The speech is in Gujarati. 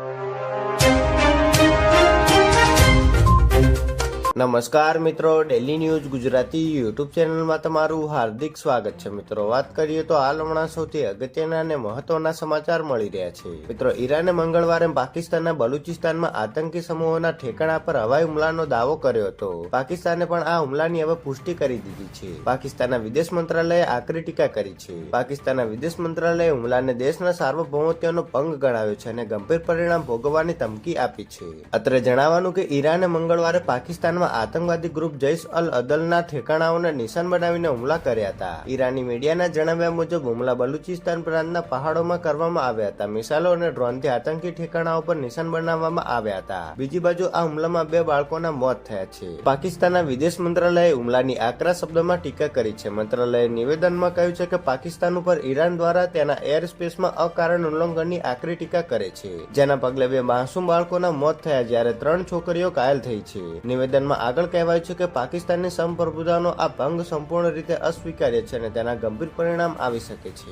you. નમસ્કાર મિત્રો ડેલી ન્યૂઝ ગુજરાતી યુટ્યુબ ચેનલમાં તમારું હાર્દિક સ્વાગત છે. મિત્રો, વાત કરીએ તો હાલ હમણાં સૌથી અગત્યના અને મહત્વના સમાચાર મળી રહ્યા છે. મિત્રો, ઈરાને મંગળવારે પાકિસ્તાનના બલુચિસ્તાનમાં આતંકી સમૂહોના ઠેકાણા પર હવાઈ હુમલાનો દાવો કર્યો હતો. પાકિસ્તાને પણ આ હુમલાની હવે પુષ્ટિ કરી દીધી છે. પાકિસ્તાનના વિદેશ મંત્રાલયે આકરી ટીકા કરી છે. પાકિસ્તાનના વિદેશ મંત્રાલયે હુમલાને દેશના સાર્વભૌમત્વનો ભંગ ગણાવ્યો છે અને ગંભીર પરિણામ ભોગવવાની ધમકી આપી છે. અત્રે જણાવવાનું કે ઈરાને મંગળવારે પાકિસ્તાનમાં આતંકવાદી ગ્રુપ જૈશ અલ અદલના ઠેકાણાઓને નિશાન બનાવીને હુમલા કર્યા હતા. ઈરાની મીડિયાના જણાવ્યા મુજબ, હુમલા બલુચિસ્તાન પ્રાંતના પહાડોમાં કરવામાં આવ્યા હતા. મિસાઇલો અને ડ્રોનથી આતંકી ઠેકાણાઓ પર નિશાન બનાવવામાં આવ્યા હતા. બીજી બાજુ, આ હુમલામાં બે બાળકોના મોત થયા છે. પાકિસ્તાનના વિદેશ મંત્રાલયે હુમલાની આકરા શબ્દોમાં ટીકા કરી છે. મંત્રાલયે નિવેદનમાં કહ્યું છે કે પાકિસ્તાન ઉપર ઈરાન દ્વારા તેના એર સ્પેસમાં અકારણ ઉલ્લંઘનની આકરી ટીકા કરે છે, જેના પગલે બે માસૂમ બાળકોના મોત થયા, જ્યારે ત્રણ છોકરીઓ ઘાયલ થઈ છે. નિવેદનમાં આગળ કહેવાયું છે કે પાકિસ્તાનની સંપ્રભુતાનો આ ભંગ સંપૂર્ણ રીતે અસ્વીકાર્ય છે અને તેના ગંભીર પરિણામ આવી શકે છે.